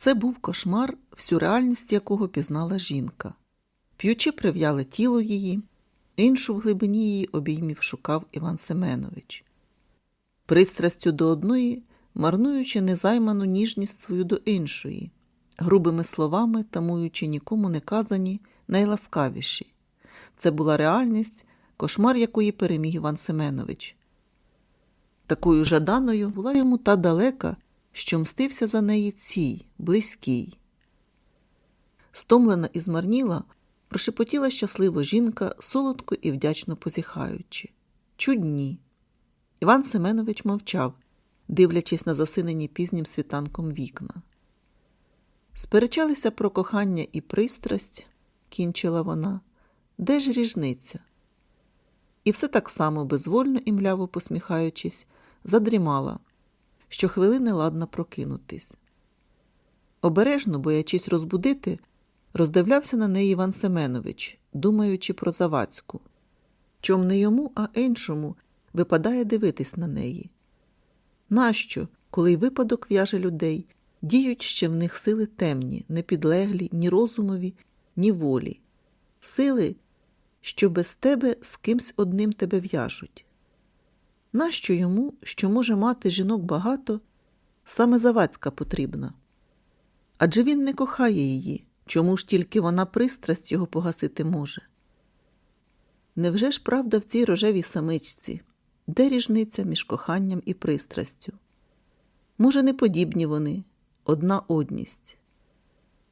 Це був кошмар, всю реальність якого пізнала жінка. П'ючи прив'яле тіло її, іншу в глибині її обіймів шукав Іван Семенович. Пристрастю до одної, марнуючи незайману ніжність свою до іншої, грубими словами тамуючи нікому не казані, найласкавіші. Це була реальність, кошмар якої переміг Іван Семенович. Такою жаданою була йому та далека, що мстився за неї цій, близькій. Стомлена і змарніла, прошепотіла щасливо жінка, солодко і вдячно позіхаючи. Чудні. Іван Семенович мовчав, дивлячись на засинені пізнім світанком вікна. Сперечалися про кохання і пристрасть, кінчила вона. Де ж ріжниця? І все так само безвольно і мляво посміхаючись, задрімала, що хвилини ладна прокинутись. Обережно, боячись розбудити, роздивлявся на неї Іван Семенович, думаючи про Завадську. Чом не йому, а іншому випадає дивитись на неї. Нащо, коли й випадок в'яже людей, діють ще в них сили темні, непідлеглі ні розумові, ні волі, сили, що без тебе з кимсь одним тебе в'яжуть. Нащо йому, що може мати жінок багато, саме Завадська потрібна? Адже він не кохає її, чому ж тільки вона пристрасть його погасити може? Невже ж правда в цій рожевій самичці? Де ріжниця між коханням і пристрастю? Може, не подібні вони, одна одність.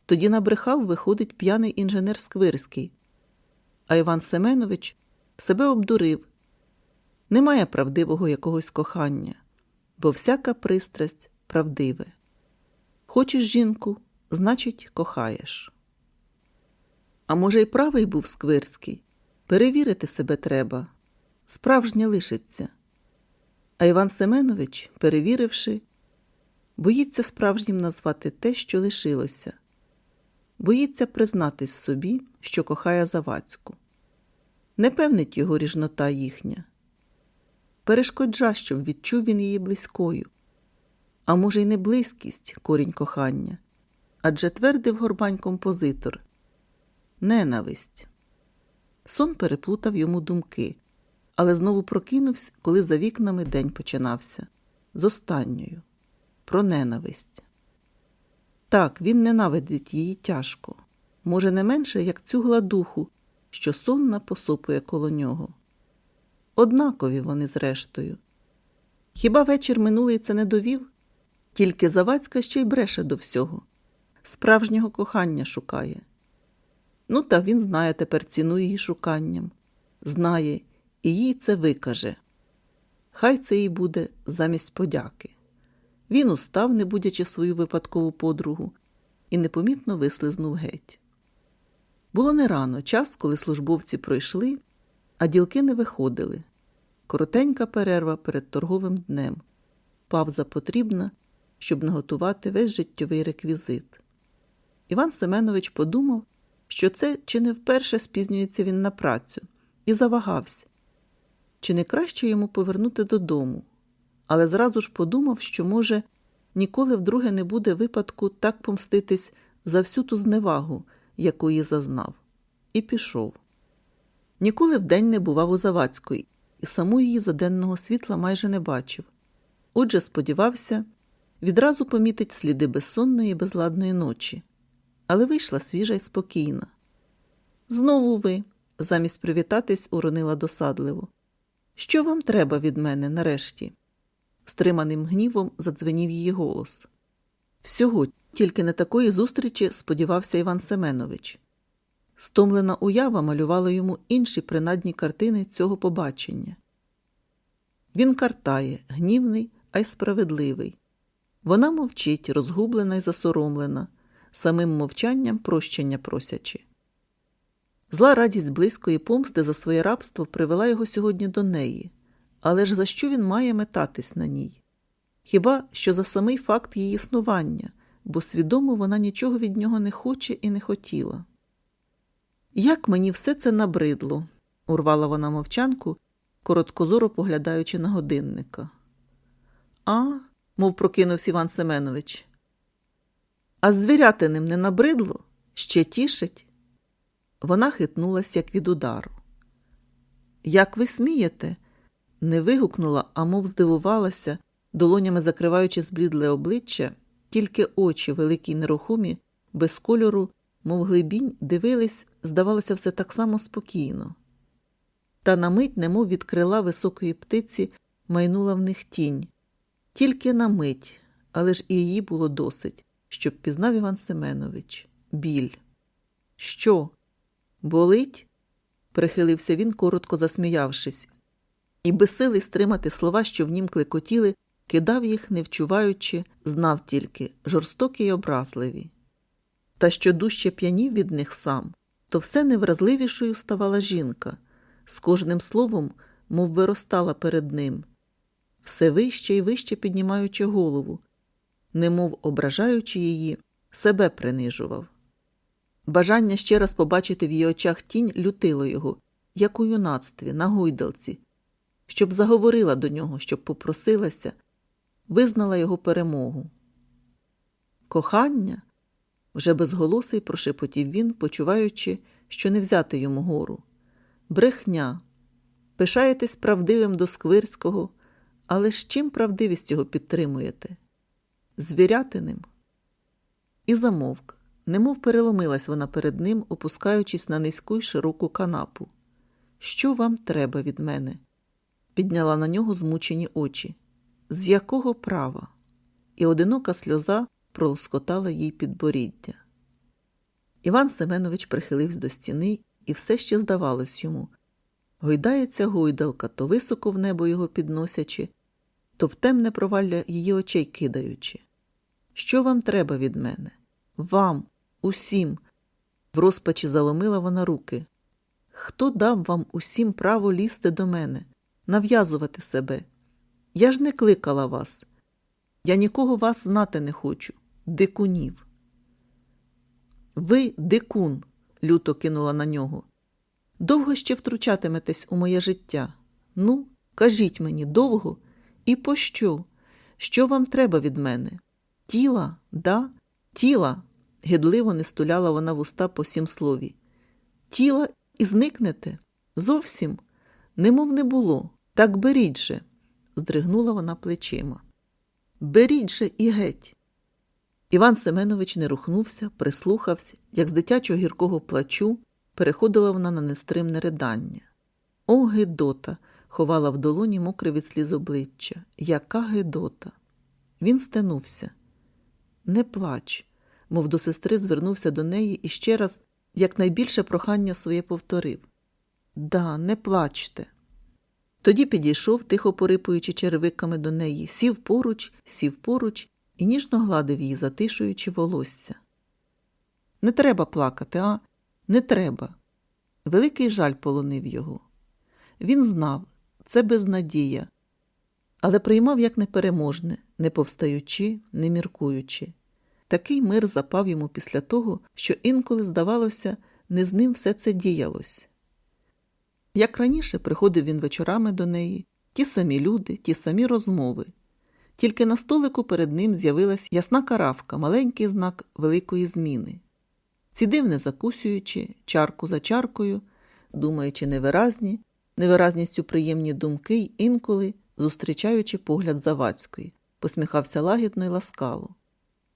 Тоді набрехав виходить п'яний інженер Сквирський, а Іван Семенович себе обдурив. Немає правдивого якогось кохання, бо всяка пристрасть правдиве. Хочеш жінку, значить, кохаєш. А може, й правий був Сквирський? Перевірити себе треба. Справжнє лишиться. А Іван Семенович, перевіривши, боїться справжнім назвати те, що лишилося, боїться признатись собі, що кохає Завадську. Не певнить його ріжнота їхня. Перешкоджа, щоб відчув він її близькою, а може, й не близькість корінь кохання, адже твердив горбань композитор. Ненависть. Сон переплутав йому думки, але знову прокинувся, коли за вікнами день починався. З останньою. Про ненависть. Так, він ненавидить її тяжко, може, не менше, як цю гладуху, що сонна посопує коло нього. Однакові вони зрештою. Хіба вечір минулий це не довів? Тільки Завадська ще й бреше до всього, справжнього кохання шукає. Ну, та він знає тепер ціну її шуканням, знає, і їй це викаже. Хай це їй буде замість подяки. Він устав, не будячи свою випадкову подругу, і непомітно вислизнув геть. Було не рано, час, коли службовці пройшли, а ділки не виходили. Коротенька перерва перед торговим днем. Павза потрібна, щоб наготувати весь життєвий реквізит. Іван Семенович подумав, що це чи не вперше спізнюється він на працю, і завагався, чи не краще йому повернути додому, але зразу ж подумав, що, може, ніколи вдруге не буде випадку так помститись за всю ту зневагу, якої зазнав, і пішов. Ніколи вдень не бував у Завадської, і саму її заденного світла майже не бачив. Отже, сподівався, відразу помітить сліди безсонної і безладної ночі, але вийшла свіжа і спокійна. Знову ви, замість привітатись, уронила досадливо. Що вам треба від мене нарешті? Стриманим гнівом задзвенів її голос. Всього тільки на такої зустрічі сподівався Іван Семенович. Стомлена уява малювала йому інші принадні картини цього побачення. Він картає, гнівний, а й справедливий. Вона мовчить, розгублена й засоромлена, самим мовчанням прощення просячи. Зла радість близької помсти за своє рабство привела його сьогодні до неї, але ж за що він має метатись на ній? Хіба що за самий факт її існування, бо свідомо вона нічого від нього не хоче і не хотіла. Як мені все це набридло, урвала вона мовчанку, короткозоро поглядаючи на годинника. А, мов прокинувся Іван Семенович. А звірятиним не набридло? Ще тішить? Вона хитнулась, як від удару. Як ви смієте? не вигукнула, а мов здивувалася, долонями закриваючи зблідле обличчя, тільки очі, великі й нерухомі, без кольору, мов глибінь, дивились, здавалося, все так само спокійно. Та на мить, немов від крила високої птиці, майнула в них тінь. Тільки на мить, але ж і її було досить, щоб пізнав Іван Семенович. Біль. Що? Болить? прихилився він, коротко засміявшись, і безсилий стримати слова, що в нім клекотіли, кидав їх, не вчуваючи, знав тільки жорстокі й образливі. Та що дужче п'янів від них сам, то все невразливішою ставала жінка, з кожним словом, мов виростала перед ним, все вище і вище піднімаючи голову, немов ображаючи її, себе принижував. Бажання ще раз побачити в її очах тінь лютило його, як у юнацтві, на гойдалці, щоб заговорила до нього, щоб попросилася, визнала його перемогу. Кохання? Вже безголосий прошепотів він, почуваючи, що не взяти йому гору. Брехня. Пишаєтесь правдивим до Сквирського, але з чим правдивість його підтримуєте? Звірятиним? І замовк, немов переломилась вона перед ним, опускаючись на низьку й широку канапу. Що вам треба від мене? Підняла на нього змучені очі. З якого права? І одинока сльоза пролоскотала їй підборіддя. Іван Семенович прихилився до стіни, і все ще здавалось йому. Гойдається гойдалка, то високо в небо його підносячи, то в темне провалля її очей кидаючи. Що вам треба від мене? Вам, усім. В розпачі заломила вона руки. Хто дав вам усім право лізти до мене, нав'язувати себе? Я ж не кликала вас. Я нікого вас знати не хочу, дикунів. Ви дикун, люто кинула на нього. Довго ще втручатиметесь у моє життя? Ну, кажіть мені, довго? І пощо? Що вам треба від мене? Тіла, да? Тіла, гидливо не стуляла вона в уста по сім слові. Тіла і зникнете? Зовсім? Немов не було. Так беріть же, здригнула вона плечима. Беріть же і геть. Іван Семенович не рухнувся, прислухався, як з дитячого гіркого плачу переходила вона на нестримне ридання. О, Гедота! ховала в долоні мокре від сліз обличчя. Яка Гедота! Він стенувся. Не плач, мов до сестри звернувся до неї і ще раз, як найбільше прохання своє повторив. Да, не плачте. Тоді підійшов, тихо порипуючи черевиками до неї, сів поруч, сів поруч і ніжно гладив її, затишуючи волосся. Не треба плакати, а? Не треба. Великий жаль полонив його. Він знав, це безнадія, але приймав як непереможне, не повстаючи, не міркуючи. Такий мир запав йому після того, що інколи, здавалося, не з ним все це діялось. Як раніше приходив він вечорами до неї, ті самі люди, ті самі розмови. Тільки на столику перед ним з'явилась ясна каравка, маленький знак великої зміни. Цідив не закусюючи, чарку за чаркою, думаючи невиразні, невиразністю приємні думки й інколи, зустрічаючи погляд Завадської, посміхався лагідно й ласкаво.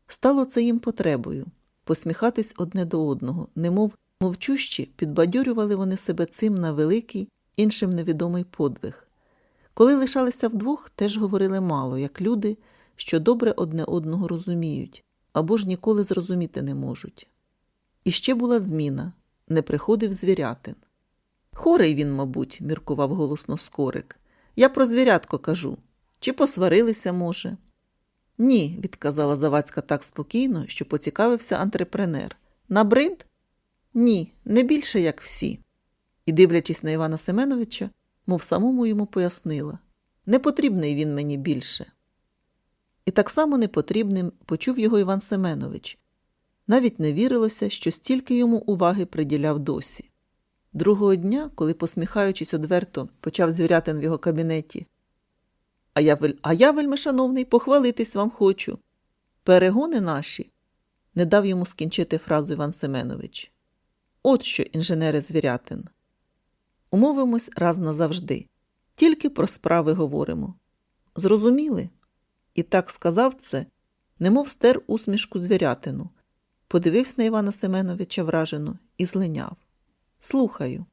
Стало це їм потребою посміхатись одне до одного, немов мовчущі, підбадьорювали вони себе цим на великий, іншим невідомий подвиг. Коли лишалися вдвох, теж говорили мало, як люди, що добре одне одного розуміють, або ж ніколи зрозуміти не можуть. І ще була зміна не приходив звірятин. Хорий він, мабуть, міркував голосно скорик. Я про звірятко кажу. Чи посварилися, може? Ні, відказала Завадська так спокійно, що поцікавився антрепренер. Набрид? Ні, не більше, як всі. І, дивлячись на Івана Семеновича, мов самому йому пояснила не потрібний він мені більше. І так само непотрібним почув його Іван Семенович. Навіть не вірилося, що стільки йому уваги приділяв досі. Другого дня, коли, посміхаючись одверто, почав звірятин в його кабінеті. А я, а я, вельми шановний, похвалитись вам хочу. Перегони наші. не дав йому скінчити фразу Іван Семенович. От що, інженери звірятин. Умовимось раз назавжди. Тільки про справи говоримо. Зрозуміли? І так сказав це, немов стер усмішку звірятину, подивився на Івана Семеновича вражено і злиняв. Слухаю.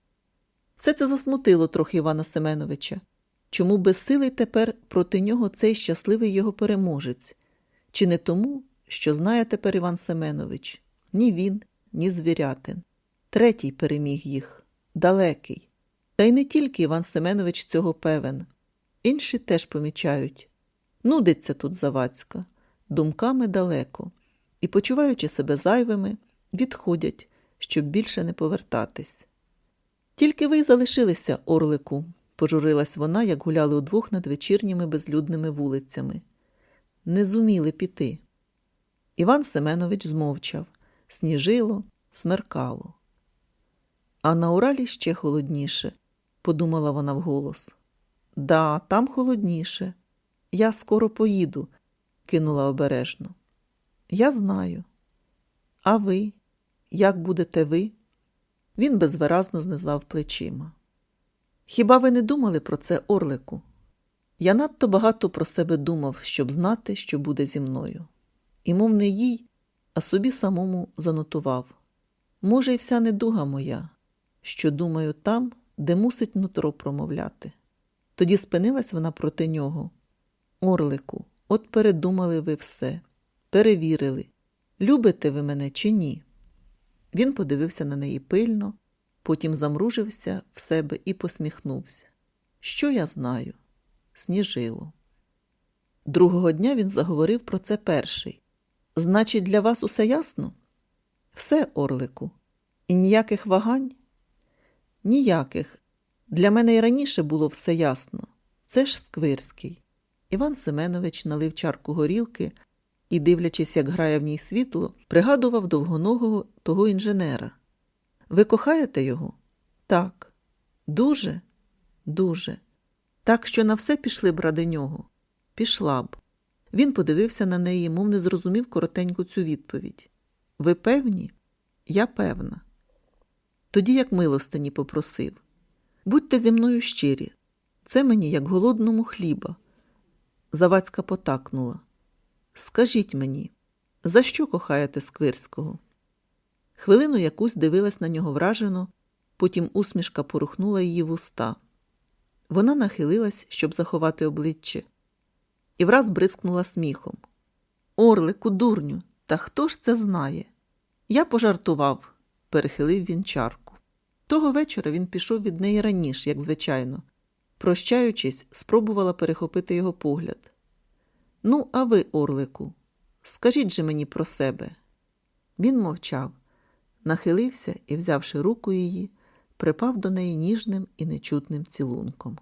Все це засмутило трохи Івана Семеновича. Чому безсилий тепер проти нього цей щасливий його переможець? Чи не тому, що знає тепер Іван Семенович? Ні він, ні звірятин. Третій переміг їх далекий. Та й не тільки Іван Семенович цього певен. Інші теж помічають. Нудиться тут Завадська, думками далеко, і, почуваючи себе зайвими, відходять, щоб більше не повертатись. Тільки ви й залишилися, Орлику, пожурилась вона, як гуляли удвох над вечірніми безлюдними вулицями. Не зуміли піти. Іван Семенович змовчав, сніжило, смеркало. А на Уралі ще холодніше, подумала вона вголос. Да, там холодніше. Я скоро поїду, кинула обережно. Я знаю. А ви? Як будете ви? Він безвиразно знизав плечима. Хіба ви не думали про це, Орлику? Я надто багато про себе думав, щоб знати, що буде зі мною. І, мов не їй, а собі самому занотував. Може, і вся недуга моя, що думаю там, де мусить нутро промовляти. Тоді спинилась вона проти нього. Орлику, от передумали ви все, перевірили, любите ви мене чи ні? Він подивився на неї пильно, потім замружився в себе і посміхнувся. Що я знаю? Сніжило. Другого дня він заговорив про це перший. Значить, для вас усе ясно? Все, Орлику. І ніяких вагань? Ніяких. Для мене і раніше було все ясно. Це ж Сквирський. Іван Семенович налив чарку горілки і, дивлячись, як грає в ній світло, пригадував довгоногого того інженера. Ви кохаєте його? Так. Дуже, дуже. Так що на все пішли б ради нього. Пішла б. Він подивився на неї, мов не зрозумів коротеньку цю відповідь. Ви певні? Я певна. Тоді як милостині попросив. Будьте зі мною щирі. Це мені як голодному хліба. Завадська потакнула. Скажіть мені, за що кохаєте Сквирського? Хвилину якусь дивилась на нього вражено, потім усмішка порухнула її в уста. Вона нахилилась, щоб заховати обличчя, і враз бризкнула сміхом. Орлику, дурню, та хто ж це знає? Я пожартував, перехилив він чарку. Того вечора він пішов від неї раніше, як звичайно. Прощаючись, спробувала перехопити його погляд. Ну, а ви, Орлику, скажіть же мені про себе. Він мовчав, нахилився і, взявши руку її, припав до неї ніжним і нечутним цілунком.